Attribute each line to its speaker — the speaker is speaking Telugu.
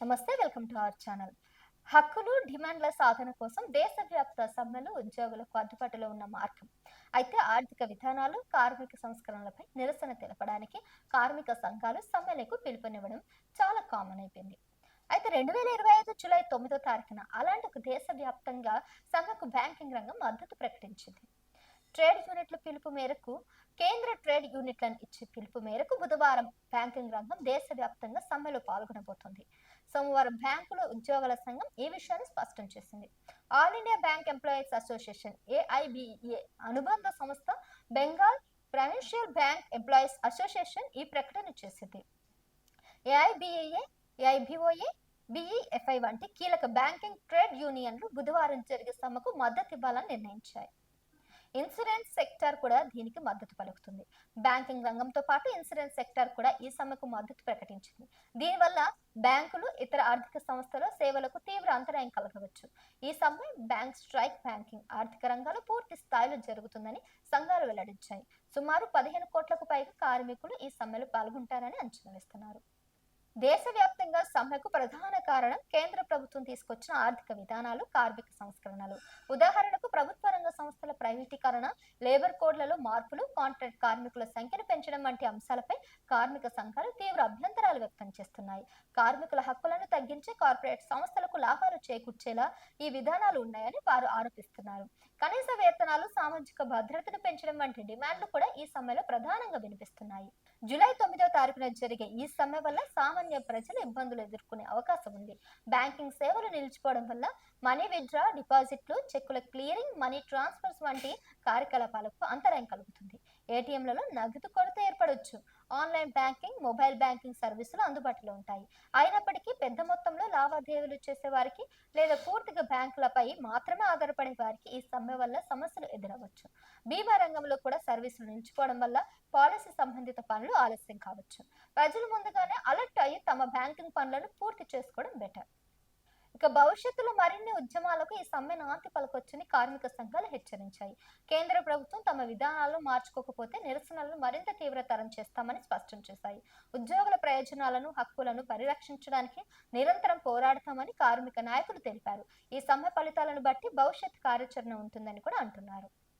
Speaker 1: నమస్తే వెల్కమ్ టు అవర్ ఛానల్. హక్కులు డిమాండ్ల సాధన కోసం దేశవ్యాప్త సమ్మెలు ఉద్యోగులకు అందుబాటులో ఉన్న మార్గం. అయితే ఆర్థిక విధానాలు కార్మిక సంస్కరణలపై నిరసన తెలపడానికి కార్మిక సంఘాలు సమ్మెలకు పిలుపునివ్వడం చాలా కామన్ అయిపోయింది. అయితే రెండు వేల ఇరవై ఐదు జూలై తొమ్మిదో తారీఖున అలాంటి ఒక దేశవ్యాప్తంగా సమ్మెకు బ్యాంకింగ్ రంగం మద్దతు ప్రకటించింది. ట్రేడ్ యూనిట్ల పిలుపు మేరకు కేంద్ర ట్రేడ్ యూనిట్లను ఇచ్చే పిలుపు మేరకు బుధవారం బ్యాంకింగ్ రంగం దేశవ్యాప్తంగా సమ్మెలో పాల్గొనబోతోంది. సోమవారం బ్యాంకుల ఉద్యోగుల సంఘం ఈ విషయాన్ని స్పష్టం చేసింది. All India bank employees association AIBEA అనుబంధ సంస్థ Bengal provincial bank employees association ఈ ప్రకటన చేసింది. ఏఐబిఏఏ ఏఐబిఓఏ బిఈఎఫ్ఐ వంటి కీలక బ్యాంకింగ్ ట్రేడ్ యూనియన్లు బుధవారం జరిగే సమ్మెకు మద్దతు ఇవ్వాలని నిర్ణయించాయి. ఇన్సూరెన్స్ సెక్టార్ కూడా దీనికి మద్దతు పలుకుతుంది. బ్యాంకింగ్ రంగంతో పాటు ఇన్సూరెన్స్ సెక్టార్ కూడా ఈ సమ్మెకు మద్దతు ప్రకటించింది. దీనివల్ల బ్యాంకులు ఇతర ఆర్థిక సంస్థల సేవలకు తీవ్ర అంతరాయం కలగవచ్చు. ఈ సమ్మె బ్యాంక్ స్ట్రైక్ బ్యాంకింగ్ ఆర్థిక రంగాలు పూర్తి స్థాయిలో జరుగుతుందని సంఘాలు వెల్లడించాయి. సుమారు పదిహేను కోట్లకు పైగా కార్మికులు ఈ సమ్మెలో పాల్గొంటారని అంచనా వేస్తున్నారు. దేశవ్యాప్త ముఖ్యంగా సమ్మెకు ప్రధాన కారణం కేంద్ర ప్రభుత్వం తీసుకొచ్చిన ఆర్థిక విధానాలు కార్మిక సంస్కరణలు. ఉదాహరణకు ప్రభుత్వ రంగ సంస్థల ప్రైవేటీకరణ లేబర్ కోడ్లలో మార్పులు కాంట్రాక్ట్ కార్మికుల సంఖ్యను పెంచడం వంటి అంశాలపై కార్మిక సంఘాలు తీవ్ర అభ్యంతరాలు వ్యక్తం చేస్తున్నాయి. కార్మికుల హక్కులను తగ్గించి కార్పొరేట్ సంస్థలకు లాభాలు చేకూర్చేలా ఈ విధానాలు ఉన్నాయని వారు ఆరోపిస్తున్నారు. కనీస వేతనాలు సామాజిక భద్రతను పెంచడం వంటి డిమాండ్లు కూడా ఈ సమ్మెలో ప్రధానంగా వినిపిస్తున్నాయి. జూలై తొమ్మిదో తారీఖున జరిగే ఈ సమ్మె వల్ల సామాన్య ప్రజలు ఇబ్బందులు ఎదుర్కొనే అవకాశం ఉంది. బ్యాంకింగ్ సేవలు నిలిచిపోవడం వల్ల మనీ విత్డ్రా డిపాజిట్లు చెక్కుల క్లియరింగ్ మనీ ట్రాన్స్ఫర్స్ వంటి కార్యకలాపాలకు అంతరాయం కలుగుతుంది. ఏటీఎంలలో నగదు కొరత ఏర్పడవచ్చు ఆన్లైన్ బ్యాంకింగ్ మొబైల్ బ్యాంకింగ్ సర్వీసులు అందుబాటులో ఉంటాయి. అయినప్పటికీ పెద్ద మొత్తంలో లావాదేవీలు చేసే వారికి లేదా పూర్తిగా బ్యాంకులపై మాత్రమే ఆధారపడే వారికి ఈ సమ్మె వల్ల సమస్యలు ఎదురవచ్చు బీమా రంగంలో కూడా సర్వీసులు నిలిచిపోవడం వల్ల పాలసీ సంబంధిత పనులు ఆలస్యం కావచ్చు. ప్రజలు ముందుగానే అలర్ట్ అయ్యి తమ బ్యాంకింగ్ పనులను పూర్తి చేసుకోవడం బెటర్. ఇక భవిష్యత్తులో మరిన్ని ఉద్యమాలకు ఈ సమ్మె నాంతి పలకొచ్చని కార్మిక సంఘాలు హెచ్చరించాయి. కేంద్ర ప్రభుత్వం తమ విధానాలను మార్చుకోకపోతే నిరసనలను మరింత తీవ్రతరం చేస్తామని స్పష్టం చేశాయి. ఉద్యోగుల ప్రయోజనాలను హక్కులను పరిరక్షించడానికి నిరంతరం పోరాడతామని కార్మిక నాయకులు తెలిపారు. ఈ సమ్మె ఫలితాలను బట్టి భవిష్యత్ కార్యాచరణ ఉంటుందని కూడా అంటున్నారు.